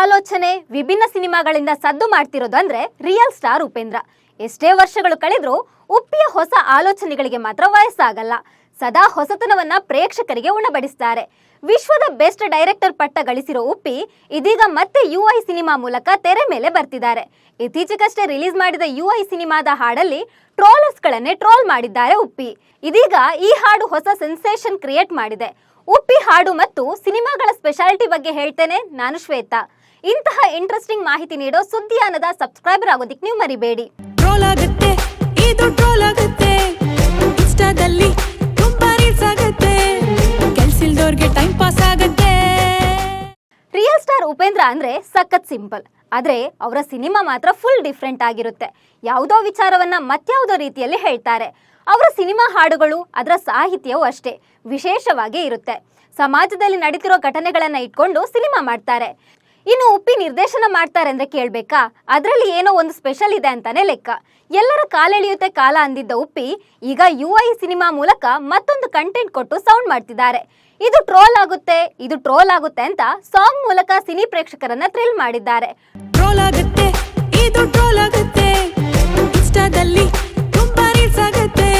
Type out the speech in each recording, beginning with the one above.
ಆಲೋಚನೆ ವಿಭಿನ್ನ ಸಿನಿಮಾಗಳಿಂದ ಸದ್ದು ಮಾಡ್ತಿರೋದು ಅಂದ್ರೆ ರಿಯಲ್ ಸ್ಟಾರ್ ಉಪೇಂದ್ರ. ಎಷ್ಟೇ ವರ್ಷಗಳು ಕಳೆದ್ರೂ ಉಪ್ಪಿಯ ಹೊಸ ಆಲೋಚನೆಗಳಿಗೆ ಮಾತ್ರ ವಯಸ್ಸಾಗಲ್ಲ. ಸದಾ ಹೊಸತನವನ್ನ ಪ್ರೇಕ್ಷಕರಿಗೆ ಉಣಬಡಿಸ್ತಾರೆ. ವಿಶ್ವದ ಬೆಸ್ಟ್ ಡೈರೆಕ್ಟರ್ ಪಟ್ಟ ಗಳಿಸಿರೋ ಉಪ್ಪಿ ಇದೀಗ ಮತ್ತೆ ಯು ಐ ಸಿನಿಮಾ ಮೂಲಕ ತೆರೆ ಮೇಲೆ ಬರ್ತಿದ್ದಾರೆ. ಇತ್ತೀಚೆಗಷ್ಟೇ ರಿಲೀಸ್ ಮಾಡಿದ ಯು ಐ ಸಿನಿಮಾದ ಹಾಡಲ್ಲಿ ಟ್ರೋಲರ್ಸ್ಗಳನ್ನೇ ಟ್ರೋಲ್ ಮಾಡಿದ್ದಾರೆ ಉಪ್ಪಿ. ಇದೀಗ ಈ ಹಾಡು ಹೊಸ ಸೆನ್ಸೇಷನ್ ಕ್ರಿಯೇಟ್ ಮಾಡಿದೆ. ಉಪ್ಪಿ ಹಾಡು ಮತ್ತು ಸಿನಿಮಾಗಳ ಸ್ಪೆಷಾಲಿಟಿ ಬಗ್ಗೆ ಹೇಳ್ತೇನೆ, ನಾನು ಶ್ವೇತಾ. ಇಂತಹ ಇಂಟ್ರೆಸ್ಟಿಂಗ್ ಮಾಹಿತಿ ನೀಡೋ ಸುದ್ದಿಯಾನದ ಸಬ್ಸ್ಕ್ರೈಬರ್ ಆಗೋದಿಕ್ಕೆ ನೀವು ಮರಿಬೇಡಿ. ಟ್ರೋಲ್ ಆಗುತ್ತೆ ಇದು ಟ್ರೋಲ್ ಆಗುತ್ತೆ. ಇನ್ಸ್ಟಾದಲ್ಲಿ ತುಂಬಾ ರೀಲ್ಸ್ ಆಗುತ್ತೆ. ಕೆಲ್ಸಿಲ್ದವ್ರಿಗೆ ಟೈಮ್ ಪಾಸ್ ಆಗುತ್ತೆ. ರಿಯಲ್ ಸ್ಟಾರ್ ಉಪೇಂದ್ರ ಅಂದ್ರೆ ಸಖತ್ ಸಿಂಪಲ್ ಆದ್ರೆ ಅವರ ಸಿನಿಮಾ ಮಾತ್ರ ಫುಲ್ ಡಿಫ್ರೆಂಟ್ ಆಗಿರುತ್ತೆ. ಯಾವುದೋ ವಿಚಾರವನ್ನ ಮತ್ಯಾವುದೋ ರೀತಿಯಲ್ಲಿ ಹೇಳ್ತಾರೆ. ಅವರ ಸಿನಿಮಾ ಹಾಡುಗಳು ಅದರ ಸಾಹಿತ್ಯವೂ ಅಷ್ಟೇ. ವಿಶೇಷವಾಗಿ ಇರುತ್ತೆ. ಸಮಾಜದಲ್ಲಿ ನಡೀತಿರೋ ಘಟನೆಗಳನ್ನ ಇಟ್ಕೊಂಡು ಸಿನಿಮಾ ಮಾಡ್ತಾರೆ. ಇನ್ನು ಉಪ್ಪಿ ನಿರ್ದೇಶನ ಮಾಡ್ತಾರೆ ಅಂದ್ರೆ ಕೇಳ್ಬೇಕಾ? ಅದರಲ್ಲಿ ಏನೋ ಒಂದು ಸ್ಪೆಷಲ್ ಇದೆ ಅಂತಾನೆ ಲೆಕ್ಕ. ಎಲ್ಲರ ಕಾಲೆಳೆಯುತ್ತೆ ಕಾಲ ಅಂದಿದ್ದ ಉಪ್ಪಿ ಈಗ ಯು ಐ ಸಿನಿಮಾ ಮೂಲಕ ಮತ್ತೊಂದು ಕಂಟೆಂಟ್ ಕೊಟ್ಟು ಸೌಂಡ್ ಮಾಡ್ತಿದ್ದಾರೆ. ಇದು ಟ್ರೋಲ್ ಆಗುತ್ತೆ ಇದು ಟ್ರೋಲ್ ಆಗುತ್ತೆ ಅಂತ ಸಾಂಗ್ ಮೂಲಕ ಸಿನಿ ಪ್ರೇಕ್ಷಕರನ್ನ ಥ್ರಿಲ್ ಮಾಡಿದ್ದಾರೆ. ಟ್ರೋಲ್ ಆಗುತ್ತೆ ಇದು ಟ್ರೋಲ್ ಆಗುತ್ತೆ. ಇಷ್ಟದಲ್ಲಿ ತುಂಬಾ ರೀಲ್ಸ್ ಆಗುತ್ತೆ.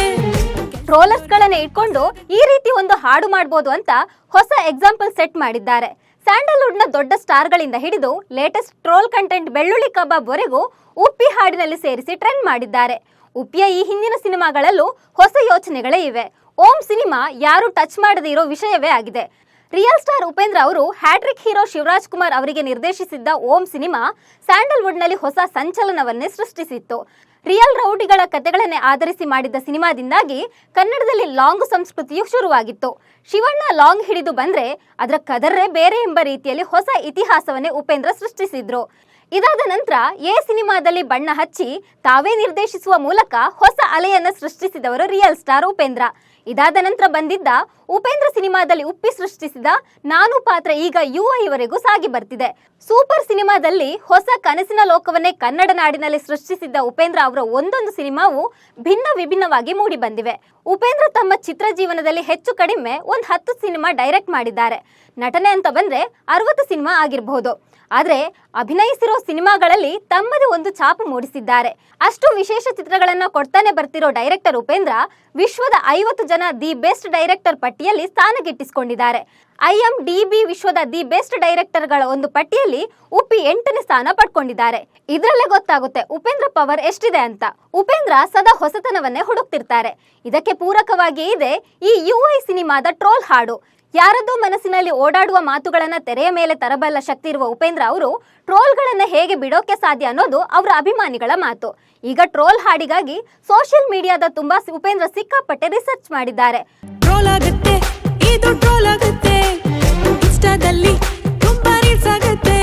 ಟ್ರೋಲರ್ಸ್ ಗಳನ್ನ ಇಟ್ಕೊಂಡು ಈ ರೀತಿ ಒಂದು ಹಾಡು ಮಾಡ್ಬೋದು ಅಂತ ಹೊಸ ಎಕ್ಸಾಂಪಲ್ ಸೆಟ್ ಮಾಡಿದ್ದಾರೆ. ಸ್ಯಾಂಡಲ್ವುಡ್ನ ದೊಡ್ಡ ಸ್ಟಾರ್ಗಳಿಂದ ಹಿಡಿದು ಲೇಟೆಸ್ಟ್ ಟ್ರೋಲ್ ಕಂಟೆಂಟ್ ಬೆಳ್ಳುಳ್ಳಿ ಕಬಾಬ್ ವರೆಗೂ ಉಪ್ಪಿ ಹಾಡಿನಲ್ಲಿ ಸೇರಿಸಿ ಟ್ರೆಂಡ್ ಮಾಡಿದ್ದಾರೆ. ಉಪ್ಪಿಯ ಈ ಹಿಂದಿನ ಸಿನಿಮಾಗಳಲ್ಲೂ ಹೊಸ ಯೋಚನೆಗಳೇ ಇವೆ. ಓಂ ಸಿನಿಮಾ ಯಾರು ಟಚ್ ಮಾಡದೇ ಇರೋ ವಿಷಯವೇ ಆಗಿದೆ. ರಿಯಲ್ ಸ್ಟಾರ್ ಉಪೇಂದ್ರ ಅವರು ಹ್ಯಾಟ್ರಿಕ್ ಹೀರೋ ಶಿವರಾಜ್ ಕುಮಾರ್ ಅವರಿಗೆ ನಿರ್ದೇಶಿಸಿದ್ದ ಓಂ ಸಿನಿಮಾ ಸ್ಯಾಂಡಲ್ವುಡ್ನಲ್ಲಿ ಹೊಸ ಸಂಚಲನವನ್ನೇ ಸೃಷ್ಟಿಸಿತ್ತು. ರಿಯಲ್ ರೌಡಿಗಳ ಕಥೆಗಳನ್ನೇ ಆಧರಿಸಿ ಮಾಡಿದ್ದ ಸಿನಿಮಾದಿಂದಾಗಿ ಕನ್ನಡದಲ್ಲಿ ಲಾಂಗ್ ಸಂಸ್ಕೃತಿಯು ಶುರುವಾಗಿತ್ತು. ಶಿವಣ್ಣ ಲಾಂಗ್ ಹಿಡಿದು ಬಂದ್ರೆ ಅದರ ಕದರ್ರೆ ಬೇರೆ ಎಂಬ ರೀತಿಯಲ್ಲಿ ಹೊಸ ಇತಿಹಾಸವನ್ನೇ ಉಪೇಂದ್ರ ಸೃಷ್ಟಿಸಿದ್ರು. ಇದಾದ ನಂತರ ಎ ಸಿನಿಮಾದಲ್ಲಿ ಬಣ್ಣ ಹಚ್ಚಿ ತಾವೇ ನಿರ್ದೇಶಿಸುವ ಮೂಲಕ ಹೊಸ ಅಲೆಯನ್ನ ಸೃಷ್ಟಿಸಿದವರು ರಿಯಲ್ ಸ್ಟಾರ್ ಉಪೇಂದ್ರ. ಇದಾದ ನಂತರ ಬಂದಿದ್ದ ಉಪೇಂದ್ರ ಸಿನಿಮಾದಲ್ಲಿ ಉಪ್ಪಿ ಸೃಷ್ಟಿಸಿದ ನಾನು ಪಾತ್ರ ಈಗ ಯು ಐವರೆಗೂ ಸಾಗಿ ಬರ್ತಿದೆ. ಸೂಪರ್ ಸಿನಿಮಾದಲ್ಲಿ ಹೊಸ ಕನಸಿನ ಲೋಕವನ್ನೇ ಕನ್ನಡ ನಾಡಿನಲ್ಲಿ ಸೃಷ್ಟಿಸಿದ್ದ ಉಪೇಂದ್ರ ಅವರ ಒಂದೊಂದು ಸಿನಿಮಾವು ಭಿನ್ನ ವಿಭಿನ್ನವಾಗಿ ಮೂಡಿ ಬಂದಿವೆ. ಉಪೇಂದ್ರ ತಮ್ಮ ಚಿತ್ರ ಜೀವನದಲ್ಲಿ ಹೆಚ್ಚು ಕಡಿಮೆ ಒಂದು ಹತ್ತು ಸಿನಿಮಾ ಡೈರೆಕ್ಟ್ ಮಾಡಿದ್ದಾರೆ. ನಟನೆ ಅಂತ ಬಂದ್ರೆ ಅರವತ್ತು ಸಿನಿಮಾ ಆಗಿರಬಹುದು ಆದ್ರೆ ಅಭಿನಯಿಸಿರೋ ಸಿನಿಮಾಗಳಲ್ಲಿ ತಮ್ಮದೇ ಒಂದು ಛಾಪು ಮೂಡಿಸಿದ್ದಾರೆ. ಅಷ್ಟು ವಿಶೇಷ ಚಿತ್ರಗಳನ್ನು ಕೊಡ್ತಾನೆ ಬರ್ತಿರೋ ಡೈರೆಕ್ಟರ್ ಉಪೇಂದ್ರ ವಿಶ್ವದ ಐವತ್ತು ಜನ ದಿ ಬೆಸ್ಟ್ ಡೈರೆಕ್ಟರ್ ಪಟ್ಟಿಯಲ್ಲಿ ಸ್ಥಾನ ಗಿಟ್ಟಿಸಿಕೊಂಡಿದ್ದಾರೆ ಐ ಎಂ ಡಿ ಬಿ ವಿಶ್ವದ ದಿ ಬೆಸ್ಟ್ ಡೈರೆಕ್ಟರ್ಗಳ ಒಂದು ಪಟ್ಟಿಯಲ್ಲಿ ಉಪ್ಪಿ ಎಂಟನೇ ಸ್ಥಾನ ಪಡ್ಕೊಂಡಿದ್ದಾರೆ. ಇದರಲ್ಲೇ ಗೊತ್ತಾಗುತ್ತೆ ಉಪೇಂದ್ರ ಪವರ್ ಎಷ್ಟಿದೆ ಅಂತ. ಉಪೇಂದ್ರ ಸದಾ ಹೊಸತನವನ್ನೇ ಹುಡುಕ್ತಿರ್ತಾರೆ. ಇದಕ್ಕೆ ಪೂರಕವಾಗಿ ಇದೆ ಈ ಯು ಐ ಸಿನಿಮಾದ ಟ್ರೋಲ್ ಹಾಡು. ಯಾರದ್ದೋ ಮನಸ್ಸಿನಲ್ಲಿ ಓಡಾಡುವ ಮಾತುಗಳನ್ನ ತೆರೆಯ ಮೇಲೆ ತರಬಲ್ಲ ಶಕ್ತಿ ಇರುವ ಉಪೇಂದ್ರ ಅವರು ಟ್ರೋಲ್ಗಳನ್ನ ಹೇಗೆ ಬಿಡೋಕೆ ಸಾಧ್ಯ ಅನ್ನೋದು ಅವರ ಅಭಿಮಾನಿಗಳ ಮಾತು. ಈಗ ಟ್ರೋಲ್ ಹಾಡಿಗಾಗಿ ಸೋಷಿಯಲ್ ಮೀಡಿಯಾದ ತುಂಬಾ ಉಪೇಂದ್ರ ಸಿಕ್ಕಾಪಟ್ಟೆ ರಿಸರ್ಚ್ ಮಾಡಿದ್ದಾರೆ. ಟ್ರೋಲ್ ಆಗುತ್ತೆ ಇದು ಟ್ರೋಲ್ ಆಗುತ್ತೆ. ಇನ್ಸ್ಟಾದಲ್ಲಿ ತುಂಬಾ ರೀಲ್ಸ್ ಆಗುತ್ತೆ.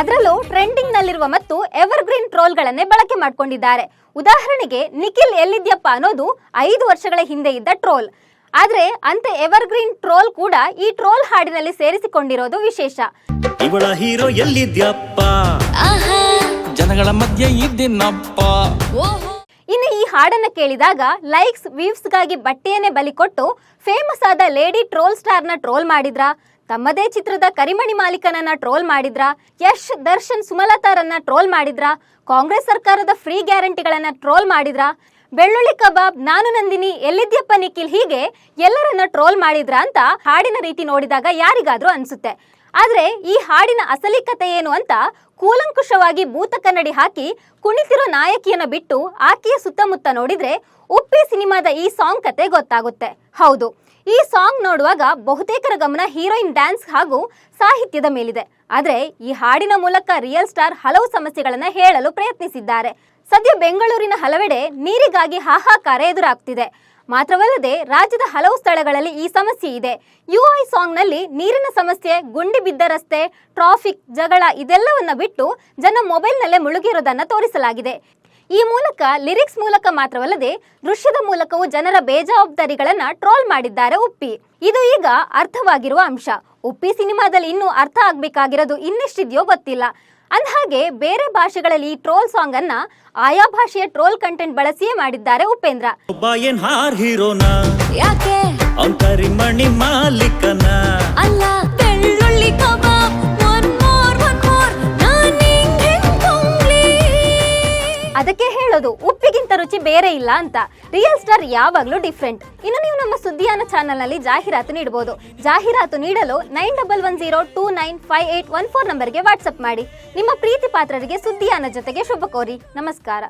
ಅದರಲ್ಲೂ ಟ್ರೆಂಡಿಂಗ್ ನಲ್ಲಿರುವ ಮತ್ತು ಎವರ್ಗ್ರೀನ್ ಟ್ರೋಲ್ಗಳನ್ನೇ ಬಳಕೆ ಮಾಡಿಕೊಂಡಿದ್ದಾರೆ. ಉದಾಹರಣೆಗೆ ನಿಖಿಲ್ ಎಲ್ಲಿದ್ಯಪ್ಪ ಅನ್ನೋದು ಐದು ವರ್ಷಗಳ ಹಿಂದೆ ಇದ್ದ ಟ್ರೋಲ್. ಆದ್ರೆ ಅಂತ ಎವರ್ಗ್ರೀನ್ ಟ್ರೋಲ್ ಕೂಡ ಈ ಟ್ರೋಲ್ ಹಾಡಿನಲ್ಲಿ ಸೇರಿಸಿಕೊಂಡಿರೋದು ವಿಶೇಷ. ಇವಳ ಹೀರೋ ಎಲ್ಲಿದ್ಯಪ್ಪ? ಜನಗಳ ಮಧ್ಯೆ ಇದ್ದಿನಪ್ಪ. ಇನ್ನು ಈ ಹಾಡನ್ನ ಕೇಳಿದಾಗ ಲೈಕ್ಸ್ ವ್ಯೂಸ್ಗಾಗಿ ಬಟ್ಟೆಯನ್ನೇ ಬಲಿ ಕೊಟ್ಟು ಫೇಮಸ್ ಆದ ಲೇಡಿ ಟ್ರೋಲ್ ಸ್ಟಾರ್ನ ಟ್ರೋಲ್ ಮಾಡಿದ್ರ? ತಮ್ಮದೇ ಚಿತ್ರದ ಕರಿಮಣಿ ಮಾಲೀಕನನ್ನ ಟ್ರೋಲ್ ಮಾಡಿದ್ರ? ಯಶ್ ದರ್ಶನ್ ಸುಮಲತಾರನ್ನ ಟ್ರೋಲ್ ಮಾಡಿದ್ರ? ಕಾಂಗ್ರೆಸ್ ಸರ್ಕಾರದ ಫ್ರೀ ಗ್ಯಾರಂಟಿಗಳನ್ನ ಟ್ರೋಲ್ ಮಾಡಿದ್ರ? ಬೆಳ್ಳುಳ್ಳಿ ಕಬಾಬ್ ನಾನು ನಂದಿನಿ, ಎಲ್ಲಿದ್ಯಪ್ಪ ನಿಖಿಲ್? ಹೀಗೆ ಎಲ್ಲರನ್ನ ಟ್ರೋಲ್ ಮಾಡಿದ್ರ ಅಂತ ಹಾಡಿನ ರೀತಿ ನೋಡಿದಾಗ ಯಾರಿಗಾದ್ರೂ ಅನ್ಸುತ್ತೆ. ಆದ್ರೆ ಈ ಹಾಡಿನ ಅಸಲಿ ಕತೆ ಏನು ಅಂತ ಕೂಲಂಕುಷವಾಗಿ ಭೂತ ಕನ್ನಡಿ ಹಾಕಿ ಕುಣಿತಿರೋ ನಾಯಕಿಯನ್ನ ಬಿಟ್ಟು ಆಕೆಯ ಸುತ್ತಮುತ್ತ ನೋಡಿದ್ರೆ ಉಪ್ಪಿ ಸಿನಿಮಾದ ಈ ಸಾಂಗ್ ಕತೆ ಗೊತ್ತಾಗುತ್ತೆ. ಹೌದು, ಈ ಸಾಂಗ್ ನೋಡುವಾಗ ಬಹುತೇಕರ ಗಮನ ಹೀರೋಯಿನ್ ಡ್ಯಾನ್ಸ್ ಹಾಗೂ ಸಾಹಿತ್ಯದ ಮೇಲಿದೆ. ಆದ್ರೆ ಈ ಹಾಡಿನ ಮೂಲಕ ರಿಯಲ್ ಸ್ಟಾರ್ ಹಲವು ಸಮಸ್ಯೆಗಳನ್ನ ಹೇಳಲು ಪ್ರಯತ್ನಿಸಿದ್ದಾರೆ. ಸದ್ಯ ಬೆಂಗಳೂರಿನ ಹಲವೆಡೆ ನೀರಿಗಾಗಿ ಹಾಹಾಕಾರ ಎದುರಾಗ್ತಿದೆ. ಮಾತ್ರವಲ್ಲದೆ ರಾಜ್ಯದ ಹಲವು ಸ್ಥಳಗಳಲ್ಲಿ ಈ ಸಮಸ್ಯೆ ಇದೆ. ಯು ಐ ಸಾಂಗ್ನಲ್ಲಿ ನೀರಿನ ಸಮಸ್ಯೆ, ಗುಂಡಿ ಬಿದ್ದ ರಸ್ತೆ, ಟ್ರಾಫಿಕ್, ಜಗಳ ಇದೆಲ್ಲವನ್ನ ಬಿಟ್ಟು ಜನ ಮೊಬೈಲ್ನಲ್ಲೇ ಮುಳುಗಿರೋದನ್ನ ತೋರಿಸಲಾಗಿದೆ. ಈ ಮೂಲಕ ಲಿರಿಕ್ಸ್ ಮೂಲಕ ಮಾತ್ರವಲ್ಲದೆ ದೃಶ್ಯದ ಮೂಲಕವೂ ಜನರ ಬೇಜವಾಬ್ದಾರಿಗಳನ್ನ ಟ್ರೋಲ್ ಮಾಡಿದ್ದಾರೆ ಉಪ್ಪಿ. ಇದು ಈಗ ಅರ್ಥವಾಗಿರುವ ಅಂಶ. ಉಪ್ಪಿ ಸಿನಿಮಾದಲ್ಲಿ ಇನ್ನೂ ಅರ್ಥ ಆಗ್ಬೇಕಾಗಿರೋದು ಇನ್ನೆಷ್ಟಿದೆಯೋ ಗೊತ್ತಿಲ್ಲ. ಅಂದ್ಹಾಗೆ ಬೇರೆ ಭಾಷೆಗಳಲ್ಲಿ ಟ್ರೋಲ್ ಸಾಂಗ್ ಅನ್ನ ಆಯಾ ಭಾಷೆಯ ಟ್ರೋಲ್ ಕಂಟೆಂಟ್ ಬಳಸಿಯೇ ಮಾಡಿದ್ದಾರೆ ಉಪೇಂದ್ರ. ಒಬ್ಬ ಏನ್ ಹಾರ್ ಹೀರೋನ? ಯಾಕೆ? ಅವ್ನ್ ರುಚಿ ಬೇರೆ ಇಲ್ಲ ಅಂತ. ರಿಯಲ್ ಸ್ಟಾರ್ ಯಾವಾಗಲೂ ಡಿಫ್ರೆಂಟ್ ಇನ್ನು ನೀವು ನಮ್ಮ ಸುದ್ದಿಯಾನ ಚಾನಲ್ನಲ್ಲಿ ಜಾಹೀರಾತು ನೀಡಬಹುದು ಜಾಹೀರಾತು ನೀಡಲು nine double one zero two nine five eight one four ನಂಬರ್ಗೆ ವಾಟ್ಸಪ್ ಮಾಡಿ. ನಿಮ್ಮ ಪ್ರೀತಿ ಪಾತ್ರರಿಗೆ ಸುದ್ದಿಯಾನ ಜೊತೆಗೆ ಶುಭ ಕೋರಿ. ನಮಸ್ಕಾರ.